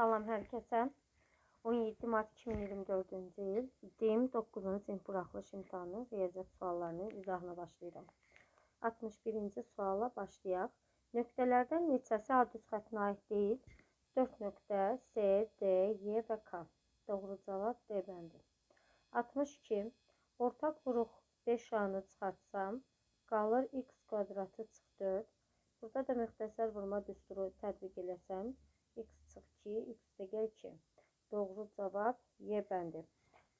Salam hər kəsə. 17 mart 2024-cü il DİM 9-cu sinif buraxılış imtahanı riyaziyyat suallarının izahına başlayıram. 61-ci suala başlayaq. Nöqtələrdən neçəsi adüz xəttinə aid deyil? 4 nöqtə S, D, Y və K. Doğru cavab D bəndi. 62. Ortaq vuruq 5 anı çıxartsam, qalır x kvadratı çıx 4. Burada da müxtəsər vurma düsturu tətbiq eləsəm, x çıx 2, x də gəl 2. Doğru cavab Y bəndi.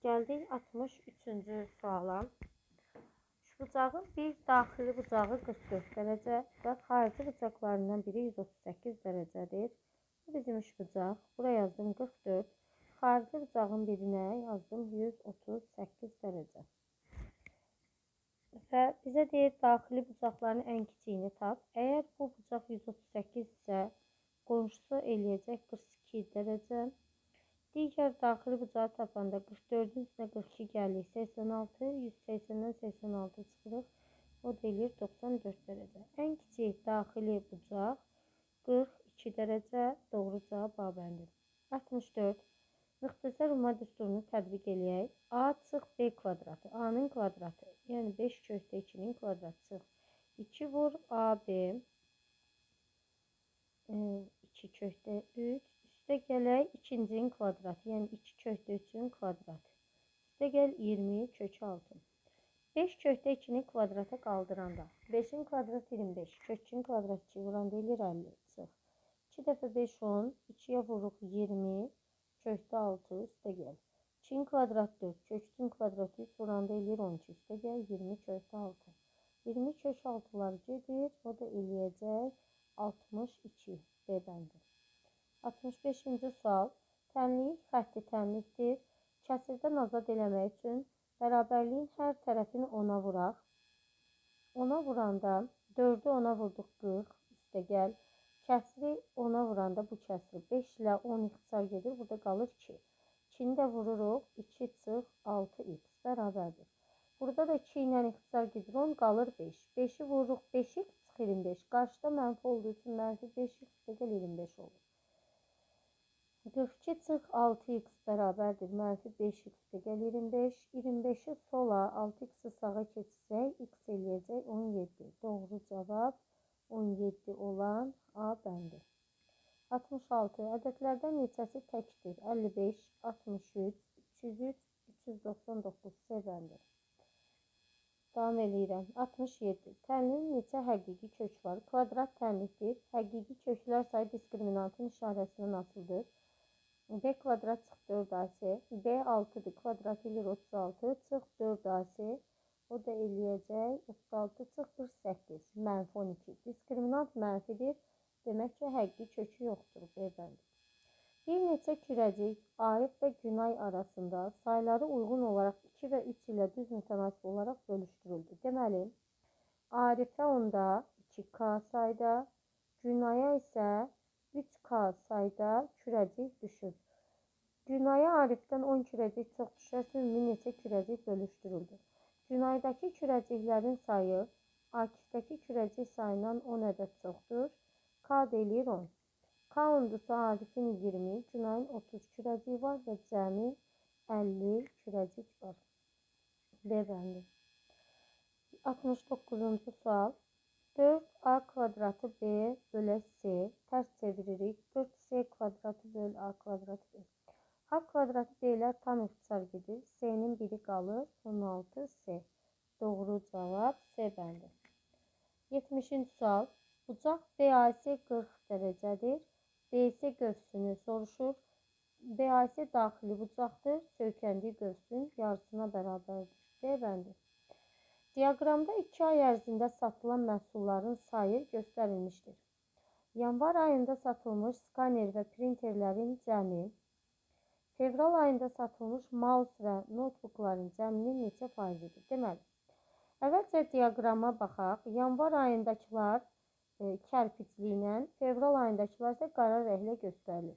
Gəldik 63-cü suala. Şu bucağın bir daxili bucağı 44 dərəcə və xarici bucaqlarından biri 138 dərəcədir. Bu bizim üç bucaq. Buraya yazdım 44. Xarici bucağın birinə yazdım 138 dərəcə. Və bizə deyir daxili bucaqların ən kiçiyini tap. Əgər bu bucaq 138 isə qonşusu eləyəcək 42 dərəcə. Digər daxili bucağı tapanda 44-ün üstünə 42 gəlir. 86, 180-dən 86 çıxırıq. O da eləyir 94 dərəcə. Ən kiçik daxili bucaq 42 dərəcə. Doğru cavab A bəndi. 64. Müxtəsər umma düsturunu tətbiq eləyək. A çıx B kvadratı. A-nın kvadratı. Yəni 5 kökdə 2-nin kvadratı çıx. 2 vur AB. 2 kökdə 3. Üstə gələk ikincinin kvadratı, yəni 2 kökdə 3-ün kvadratı. Üstə gəl 20 kök 6. 5 kökdə 2-ni kvadrata qaldıranda 5-in kvadratı 25, kökün kvadratı 2 vuranda eləyir 50. Çıx. 2 dəfə 5 10, 2-yə vuruq 20, kökdə 6 üstə gəl. 2-nin kvadratı 4, kökün kvadratı 3 vuranda eləyir 12, üstə gəl 20 kökdə 6. 20 kök 6'lar gedir, o da eləyəcək 62 Bəndi. 65-ci sual. Tənlik xətti tənlikdir. Kəsirdən azad eləmək üçün bərabərliyin hər tərəfini ona vuraq. Ona vuranda 4-ü ona vurduq 40, üstə gəl. Kəsri ona vuranda bu kəsri 5 ilə 10 ixtisar gedir. Burada qalır 2. 2-ni də vururuq. 2 çıx 6x bərabərdir. Burada da 2 ilə ixtisar gedir. 10 qalır 5. 5-i vururuq 5x çıx 25. Qarşıda mənfi olduğu üçün mənfi 5x üstə gəl 25 olur. 42 çıx 6x bərabərdir. Mənfi 5x gəl 25. 25-i sola 6x-i sağa keçsək, x eləyəcək 17. Doğru cavab 17 olan A bəndi. 66. Ədədlərdən neçəsi təkdir? 55, 63, 303, 399 C bəndi. Davam eləyirəm. 67. Tənlinin neçə həqiqi kök var? Kvadrat tənlikdir. Həqiqi köklər sayı diskriminantın işarəsindən asılıdır. B kvadrat çıx 4AC. B 6-dır. Kvadrat eləyir 36. Çıx 4AC. O da eləyəcək 36 çıx 48. Mənfi 12. Diskriminant mənfidir. Demək ki, həqiqi kökü yoxdur. B bəndi. Bir neçə kürəcik Arif və Günay arasında sayları uyğun olaraq 2 və 3 ilə düz mütənasib olaraq bölüşdürüldü. Deməli, Arifə onda 2K sayda, Günaya isə 3K sayda kürəcik düşüb. Günaya Arifdən 10 kürəcik çox düşərsə ümumi neçə kürəcik bölüşdürüldü. Günaydakı kürəciklərin sayı Akifdəki kürəcik sayından 10 ədəd çoxdur. K deyilir 10. K undusa Arifin 20, Günayın 30 kürəciyi var və cəmi 50 kürəcik var. B bəndi. 69-cu sual. 4a kvadratı b bölü c ters çeviririk. 4c kvadratı bölü a kvadratı b. a kvadratı b'lər tam ixtisar gedir. c'nin biri qalır. 16c. Doğru cavab C bəndi. 70-ci sual. Bucaq BAC 40 dərəcədir. BC qövsünü soruşur. BAC daxili bucaqdır. Söykəndiyi qövsün yarısına bərabərdir. D bəndi. Diaqramda 2 ay ərzində satılan məhsulların sayı göstərilmişdir. Yanvar ayında satılmış skaner və printerlərin cəmi, fevral ayında satılmış mouse və notebookların cəminin neçə faizidir? Deməli, əvvəlcə diaqrama baxaq. Yanvar ayındakılar e, kərpicli ilə, fevral ayındakılar isə qara rənglə göstərilir.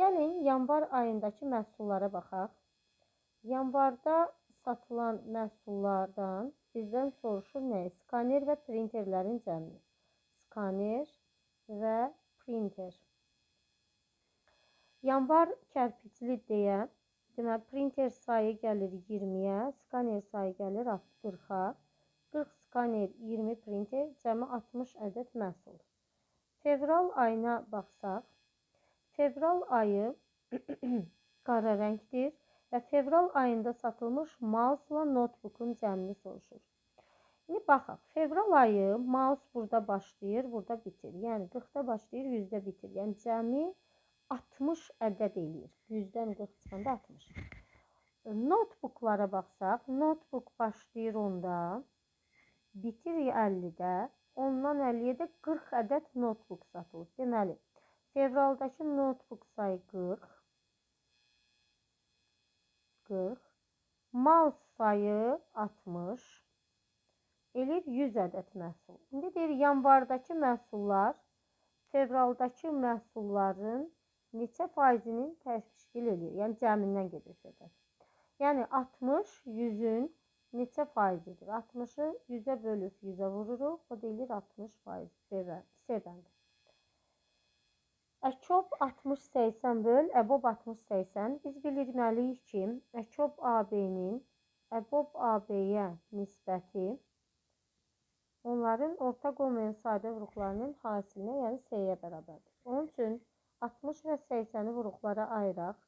Gəlin yanvar ayındakı məhsullara baxaq. Yanvarda satılan məhsullardan bizdən soruşur nə? Skaner və printerlərin cəmi. Skaner və printer. Yanvar kərpicli deyə, deməli printer sayı gəlir 20-yə, skaner sayı gəlir 40-a. 40 skaner, 20 printer, cəmi 60 ədəd məhsul. Fevral ayına baxsaq, fevral ayı qara rəngdir və fevral ayında satılmış mouse-la notebookun cəmini soruşur. İndi baxaq, fevral ayı mouse burada başlayır, burada bitir. Yəni 40-da başlayır, 100-də bitir. Yəni cəmi 60 ədəd eləyir. 100-dən 40 çıxanda 60. Notebooklara baxsaq, notebook başlayır onda, bitir 50-də, ondan 50-yə də 40 ədəd notebook satılır. Deməli, fevraldakı notebook sayı 40. 40. Mouse sayı 60. Eləyir 100 ədəd məhsul. İndi deyir, yanvardakı məhsullar fevraldakı məhsulların neçə faizini təşkil edir? Yəni cəmindən gedir söhbət. Yəni 60 100-ün neçə faizidir? 60-ı 100-ə bölüb 100-ə vururuq. O deyilir 60 faiz sevəndi. Əkob 60-80 böl, əbob 60-80. Biz bilməliyik ki, Əkob AB-nin əbob AB-yə nisbəti onların ortaq olmayan sadə vuruqlarının hasilinə, yəni S-yə bərabərdir. Onun üçün 60 və 80-i vuruqlara ayıraq.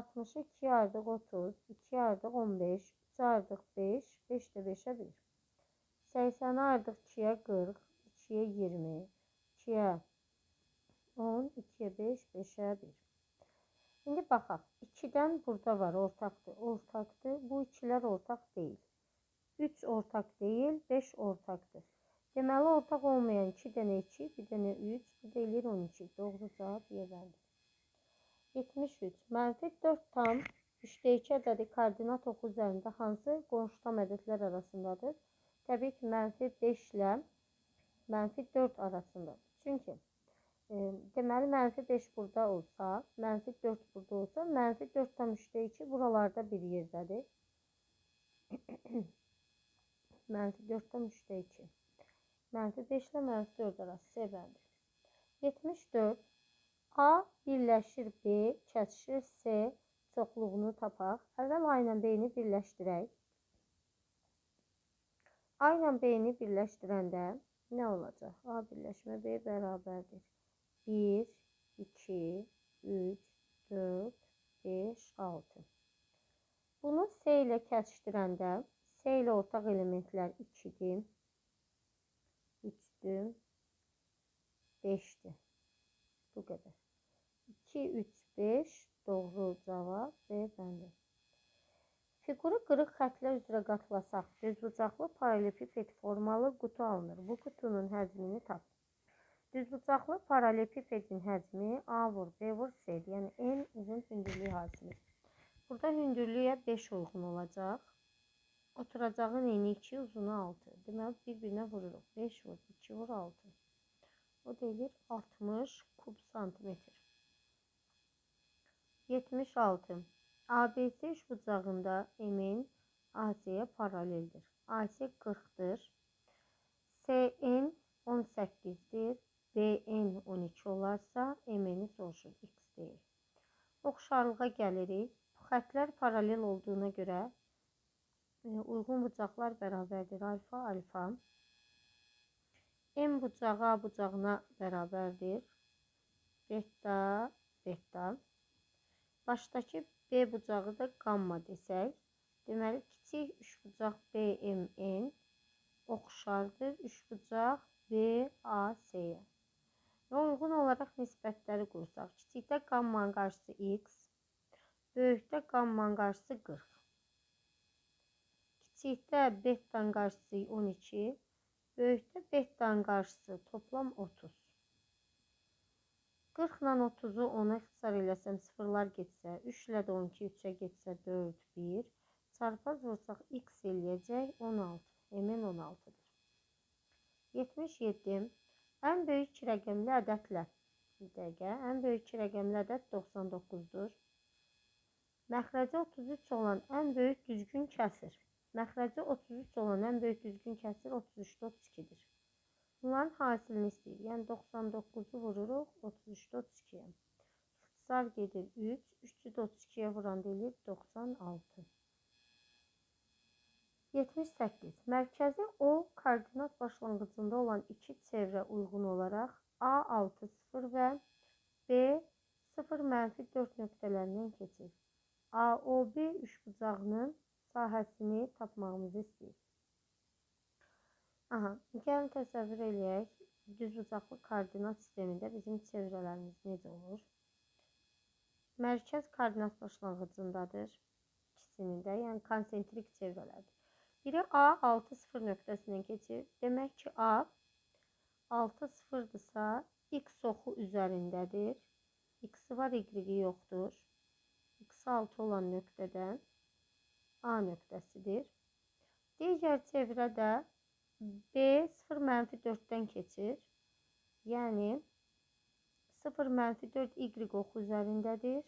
60-ı 2 ayırdıq 30, 2 ayırdıq 15, 3 ayırdıq 5, 5 də 5-ə 1. 80-i ayırdıq 2-yə 40, 2-yə 20, 2-yə 10, 2-yə 5, 5-ə 1. İndi baxaq. 2-dən burada var, ortaqdır. Ortaqdır. Bu ikilər ortaq deyil. 3 ortaq deyil, 5 ortaqdır. Deməli, ortaq olmayan 2 dənə 2, bir dənə 3, bu da eləyir 12. Doğru cavab Yevəndir. 73. Mənfi 4 tam 3-də 2 ədədi koordinat oxu üzərində hansı qonşu tam ədədlər arasındadır? Təbii ki, mənfi 5 ilə mənfi 4 arasındadır. Çünki e, deməli, mənfi 5 burada olsa, mənfi 4 burada olsa, mənfi 4 tam 3-də 2 buralarda bir yerdədir. mənfi 4 tam 3-də 2. Mənfi 5 ilə mənfi 4 arası C bəndi. 74. A birləşir B, kəsişir C çoxluğunu tapaq. Əvvəl A ilə B-ni birləşdirək. A ilə B-ni birləşdirəndə nə olacaq? A birləşmə B bərabərdir. 1, 2, 3, 4, 5, 6. Bunu C ilə kəsişdirəndə C ilə ortaq elementlər 2-dir. 3'tü. 5'ti. Bu kadar. 2, 3, 5 doğru cavab beyefendi. Figuru qırıq xətlər üzrə qatlasaq, düzbucaqlı paralelipiped formalı qutu alınır. Bu qutunun həcmini tap. Düzbucaqlı paralelipipedin həcmi A vur, B vur, C. Yəni en uzun hündürlük hasili. Burada hündürlüyə 5 uyğun olacaq. Oturacağın eni 2, uzunu 6. Deməli, bir-birinə vururuq. 5 vur, 2 vur, 6. O deyilir 60 kub santimetr. 76. ABC üçbucağında emin AC-yə paraleldir. AC 40-dır. CN 18-dir. BN 12 olarsa MN-i soruşur. X deyil. Oxşarlığa gəlirik. Xətlər paralel olduğuna görə uygun bucaqlar bərabərdir. Alfa, alfa. M bucağı A bucağına bərabərdir. Beta, beta. Başdakı B bucağı da gamma desək. Deməli, kiçik üçbucaq BMN oxşardır üçbucaq BAC-yə. Və uyğun olaraq nisbətləri qursaq. Kiçikdə qammanın qarşısı x, böyükdə qammanın qarşısı 40. Kiçikdə bettanın qarşısı 12, böyükdə bettanın qarşısı toplam 30. 40 ilə 30-u 10-a ixtisar eləsəm, sıfırlar getsə, 3 ilə də 12 3-ə getsə 4, 1. Çarpaz vursaq x eləyəcək 16. Emin 16-dır. 77. Ən böyük iki rəqəmli ədədlə. Bir dəqiqə. Ən böyük rəqəmli ədəd 99-dur. Məxrəci 33 olan ən böyük düzgün kəsir. Məxrəci 33 olan ən böyük düzgün kəsir 33-də 32-dir. Bunların hasilini istəyir. Yəni 99-u vururuq 33-də 32-yə. X'lar gedir 3. 3'ü də 32-yə vuranda eləyir 96. 78. Mərkəzi O koordinat başlanğıcında olan iki çevrə uyğun olaraq A6 0 və B0 mənfi 4 nöqtələrindən keçir. AOB üçbucağının sahəsini tapmağımızı istəyir. Aha, gəlin təsəvvür eləyək. Düzbucaqlı koordinat sistemində bizim çevrələrimiz necə olur? Mərkəz koordinat başlanğıcındadır. İkisinin də, yəni konsentrik çevrələrdir. Biri A 6 0 nöqtəsindən keçir. Demək ki, A 6 0-dırsa x oxu üzərindədir. X-i var, y-i yoxdur. X 6 olan nöqtədən A nöqtəsidir. Digər çevrə də B 0 mənfi 4-dən keçir. Yəni 0 mənfi 4 y oxu üzərindədir.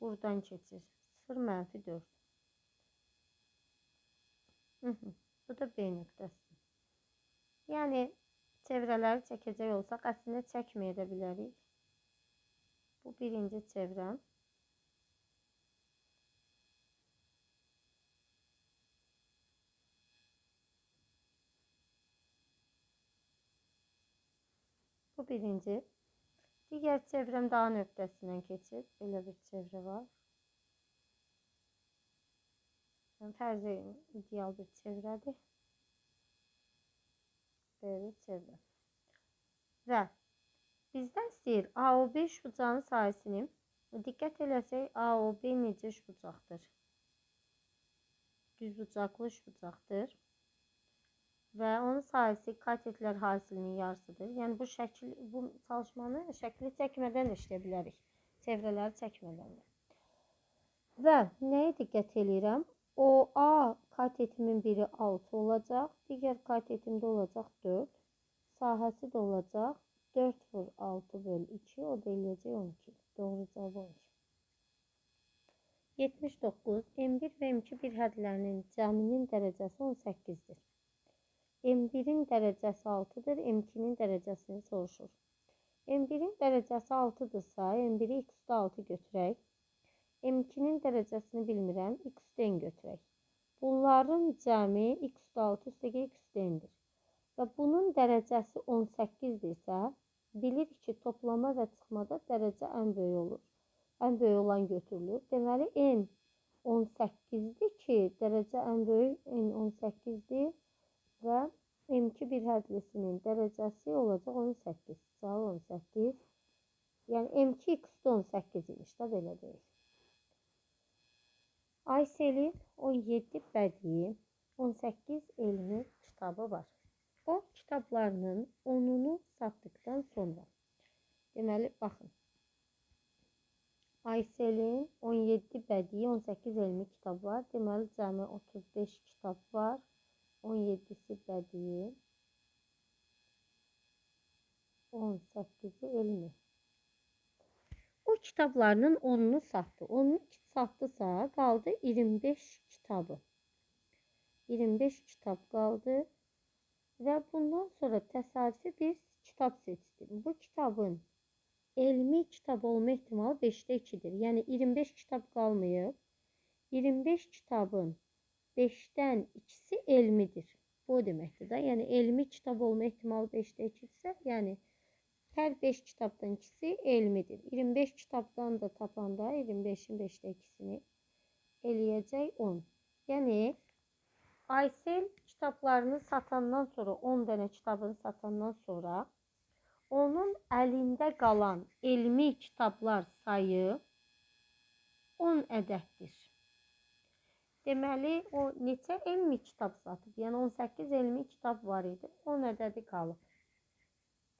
Buradan keçir. 0 mənfi 4. Hı -hı. Bu da B nöqtəsi. Yəni çevrələri çəkəcək olsaq, əslində çəkməyə. Bu birinci çevrəm. Birinci. Digər çevrəm daha nöqtəsindən keçir. Belə bir çevrə var. Yəni fərz ideal bir çevrədir. Belə çevrə. Və bizdən istəyir AOB üçbucağının sahəsini. Diqqət eləsək AOB necə üçbucaqdır? Düzbucaqlı üçbucaqdır. Və onun sahəsi katetlər hasilinin yarısıdır. Yəni bu şəkil bu çalışmanı şəkli çəkmədən də işləyə bilərik. Çevrələri çəkmədən də. Və nəyə diqqət eləyirəm? O A katetimin biri 6 olacak. Diğer katetimde olacak 4. Sahəsi də olacaq 4 vur 6 böl 2. O da eləyəcək 12. Doğru cavab 12. 79. M1 ve M2 bir hədlərinin cəminin dərəcəsi 18-dir. M1-in dərəcəsi 6-dır. M2-nin dərəcəsini soruşur. M1-in dərəcəsi 6-dırsa, M1-i x üstə 6 götürək. M2'nin derecesini bilmirəm. X üstə götürək. Bunların cəmi x üstə 6 üstəgə x üstə n'dir. Və bunun dərəcəsi 18-dirsə, bilirik ki, toplama və çıxmada dərəcə ən böyük olur. Ən böyük olan götürülür. Deməli, n 18-dir ki, dərəcə ən böyük n 18-dir və M2 bir hədlisinin dərəcəsi olacaq 18. Cavab 18. Yəni M2 x 18 imiş də belə deyil. Aysel'in 17 bədii, 18 elmi kitabı var. O kitaplarının 10'unu sattıktan sonra. Deməli, baxın. Aysel'in 17 bədii, 18 elmi kitabı var. Deməli, cəmi 35 kitab var. 17'si bədii, 18'i elmi. O kitaplarının 10'unu sattı. Onun sattısa kaldı 25 kitabı. 25 kitap kaldı. Ve bundan sonra təsadüfi bir kitap seçdim. Bu kitabın elmi kitab olma ihtimali 5'te 2'dir. Yani 25 kitap kalmayıp 25 kitabın 5'ten ikisi elmidir. Bu demektir de. Yani elmi kitap olma ihtimali 5'te 2 ise yani her 5 kitaptan ikisi elmidir. 25 kitaptan da tapanda 25'in 5'te ikisini eləyəcək 10. Yəni Aysel kitaplarını satandan sonra 10 dənə kitabını satandan sonra onun əlində qalan elmi kitablar sayı 10 ədəddir. Deməli o neçə elmi kitab satıb? Yəni 18 elmi kitab var idi. 10 ədədi qalıb.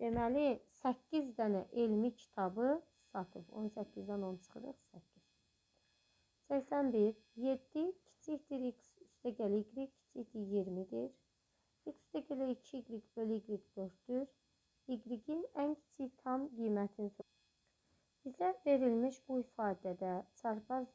Deməli 8 dənə elmi kitabı satıb. 18-dən 10 çıxırıq 8. 81. 7 kiçikdir x üstə gəl y kiçikdir 20-dir. x üstə gələ 2y bölü y 4-dür. y-in ən kiçik tam qiymətini. Bizə verilmiş bu ifadədə çarpaz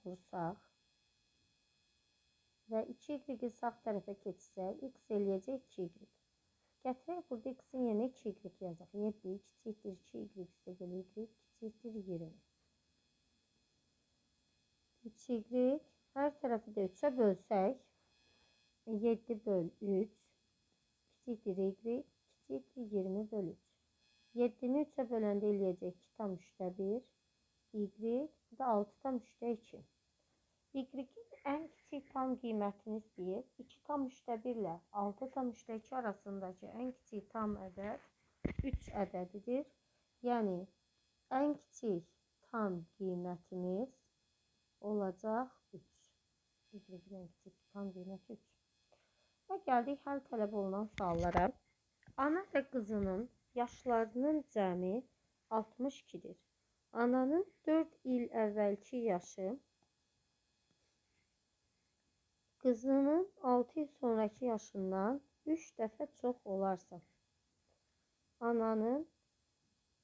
3-ə bölsək, 7 böl 3 kiçikdir y, kiçikdir 20 böl 3. 7-ni 3-ə böləndə eləyəcək 2 tam 3-də 1, y, bu da 6 tam 3-də 2. Y-in ən kiçik tam qiymətini istəyir. 2 tam 3-də 1 ilə 6 tam 3-də 2 arasındakı ən kiçik tam ədəd 3 ədədidir. Yəni, ən kiçik tam qiymətimiz olacaq 3. Y-in en küçük tam qiyməti 3. Və gəldik həll tələb olunan suallara. Ana və qızının yaşlarının cəmi 62-dir. Ananın 4 il əvvəlki yaşı Kızının 6 yıl sonraki yaşından 3 dəfə çox olarsa, ananın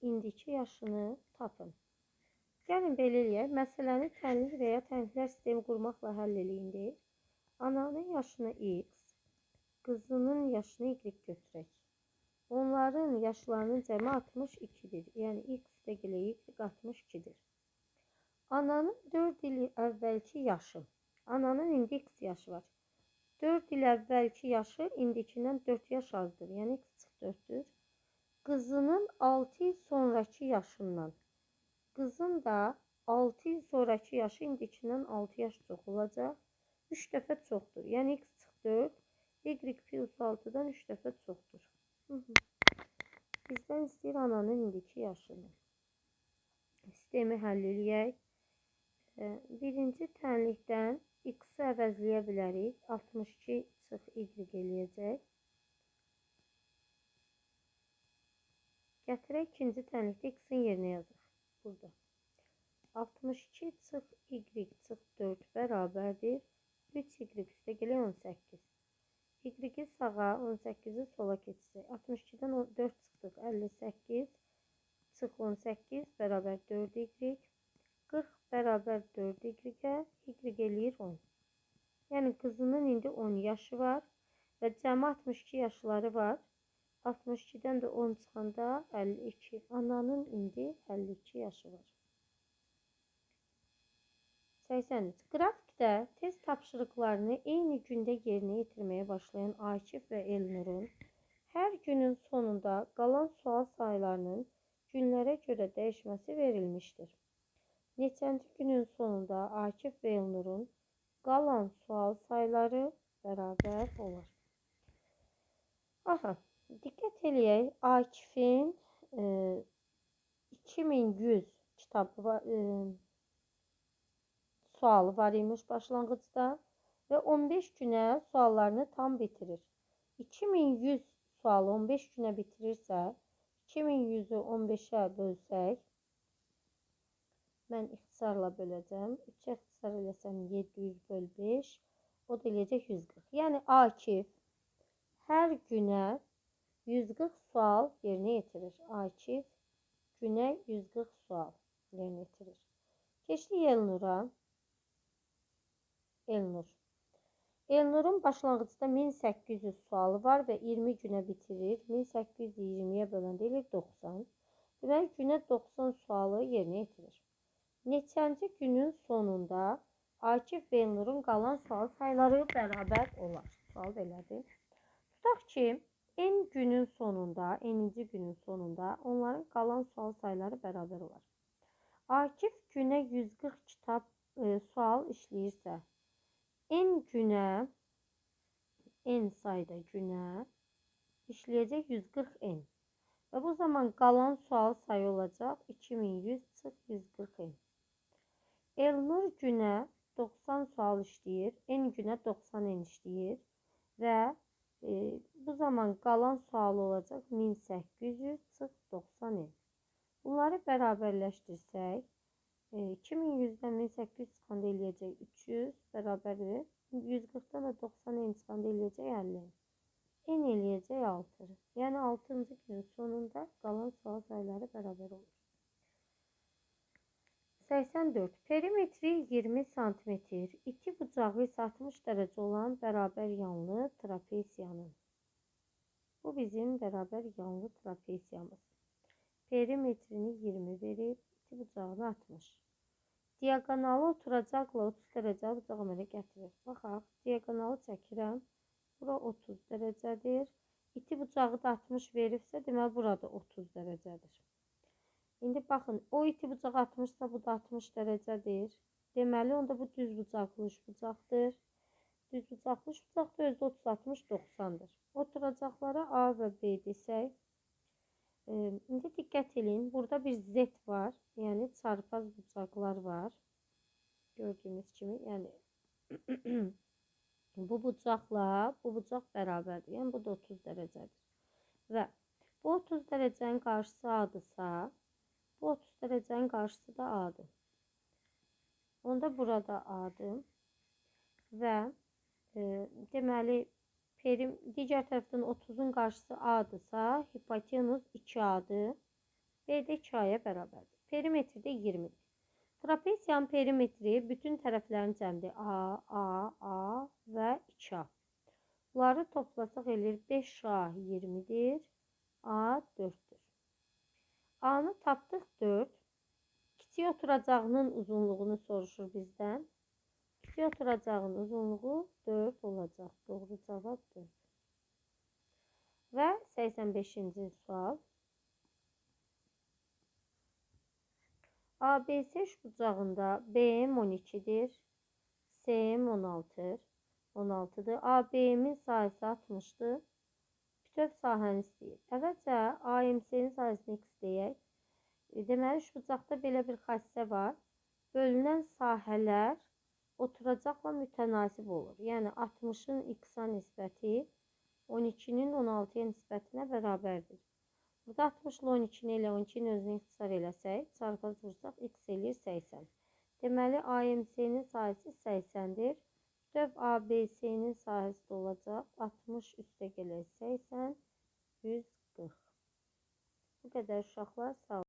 indiki yaşını tapın. Gəlin belə eləyək. Məsələni tənlik və ya tənliklər sistemi qurmaqla həll eləyin deyir. Ananın yaşını x, qızının yaşını y götürək. Onların yaşlarının cəmi 62-dir. Yəni x də gələ y 62-dir. Ananın 4 il əvvəlki yaşı Ananın indi x yaşı var. 4 il əvvəlki yaşı indikindən 4 yaş azdır. Yəni x 4'dür. Qızının 6 il sonraki yaşından. Qızın da 6 il sonraki yaşı indikindən 6 yaş çox olacaq. 3 dəfə çoxdur. Yəni x 4 y plus 6-dan 3 dəfə çoxdur. Bizdən istəyir ananın indiki yaşını. Sistemi həll eləyək. Birinci tənlikdən X-i əvəzləyə bilərik. 62 çıx Y eləyəcək. Gətirək ikinci tənlikdə X-in yerinə yazıq. Burada. 62 çıx Y çıx 4 bərabərdir. 3Y üstə gələ 18. Y-i sağa, 18-i sola keçsək. 62-dən 4 çıxdıq. 58 çıx 18 bərabər 4Y. 40 beraber 4 y'e y gelir 10. Yani kızının indi 10 yaşı var ve cəmi 62 yaşları var. 62'den de 10 çıxanda 52. Ananın indi 52 yaşı var. 83. Qrafikdə test tapşırıqlarını eyni gündə yerinə yetirməyə başlayan Akif və Elnurun hər günün sonunda qalan sual sayılarının günlərə görə dəyişməsi verilmişdir. Neçənci günün sonunda Akif ve Elnur'un qalan sual sayıları bərabər olar. Aha, diqqət eləyək. Akifin e, 2100 kitabı var, e, sualı var imiş başlanğıcda və 15 günə suallarını tam bitirir. 2100 sualı 15 günə bitirirsə, 2100-ü 15-ə bölsək, Mən ixtisarla böləcəm. 3-ə ixtisar eləsəm 700 böl 5. O da eləyəcək 140. Yəni Akif hər günə 140 sual yerinə yetirir. Akif günə 140 sual yerinə yetirir. Keçdik Elnura. Elnur. Elnurun başlanğıcda 1800 sualı var və 20 günə bitirir. 1820-yə böləndə eləyir 90. Deməli, günə 90 sualı yerinə yetirir. Neçənci günün sonunda Akif və Elnurun qalan sual sayıları bərabər olar. Sual belədir. Tutaq ki, en günün sonunda, eninci günün sonunda onların qalan sual sayıları bərabər olar. Akif günə 140 kitab e, sual işləyirsə, en günə, en sayda günə işləyəcək 140 en. Və bu zaman qalan sual sayı olacaq 2100 çıx 140 en. Elnur günə 90 sual işləyir, en günə 90 en işləyir və e, bu zaman qalan sual olacaq 1800 çıx 90 en. Bunları bərabərləşdirsək, e, 2100-dən 1800 çıxanda eləyəcək 300 bərabərdir. 140-dan da 90 en çıxanda eləyəcək 50. En eləyəcək 6. Yəni 6-cı günün sonunda qalan sual sayıları bərabər olur. 84. Perimetri 20 santimetr. İki bucağı ise 60 derece olan beraber yanlı trapesiyanın. Bu bizim beraber yanlı trapesiyamız. Perimetrini 20 verip iki bucağını 60. diaqonalı oturacaqla 30 dərəcə bucaq əmələ gətirir. Baxaq, diaqonalı çəkirəm. Bura 30 dərəcədir. İti bucağı da 60 veribsə, deməli burada 30 dərəcədir. İndi baxın, o iti bucaq 60-sa bu da 60 dərəcədir. Deməli, onda bu düz bucaqlı üç. Düz bucaqlı üç bucaqda özü 30, 60, 90-dır. Oturacaqlara A və B desək, e, indi diqqət edin, burada bir Z var, yəni çarpaz bucaqlar var. Gördüyünüz kimi, yəni bu bucaqla bu bucaq bərabərdir. Yəni bu da 30 dərəcədir. Və bu 30 dərəcənin qarşısı A-dırsa, bu 30 dərəcənin qarşısı da A-dır. Onda burada A-dır. Və e, deməli perim digər tərəfdən 30-un qarşısı A-dırsa, hipotenuz 2A-dır. B də 2A-ya bərabərdir. Perimetri də 20-dir. Trapeziyanın perimetri bütün tərəflərin cəmdir. A, A, A və 2A. Bunları toplasaq eləyir 5A 20-dir. A 4-dür. A-nı tapdıq 4. Kiçik oturacağının uzunluğunu soruşur bizdən. Kiçik oturacağın uzunluğu 4 olacaq. Doğru cavab 4. Və 85-ci sual. ABS üçbucağında BM 12'dir. SM 16'dır. 16'dır. ABM'in sahəsi 60'dır. Bütöv sahəni istəyir. Əvvəlcə AMC-nin sahəsini x deyək. E, Deməli, üçbucaqda belə bir xassə var. Bölünən sahələr oturacaqla mütənasib olur. Yəni 60-ın x-a nisbəti 12-nin 16-ya nisbətinə bərabərdir. Burada 60 ilə 12-ni elə 12-nin özünü ixtisar eləsək, çarpaz vursaq x eləyir 80. Deməli, AMC-nin sahəsi 80-dir. Bütöv ABC-nin sahəsi də olacaq. 60 üstə gələk 80, 140. Bu qədər uşaqlar sağ olun.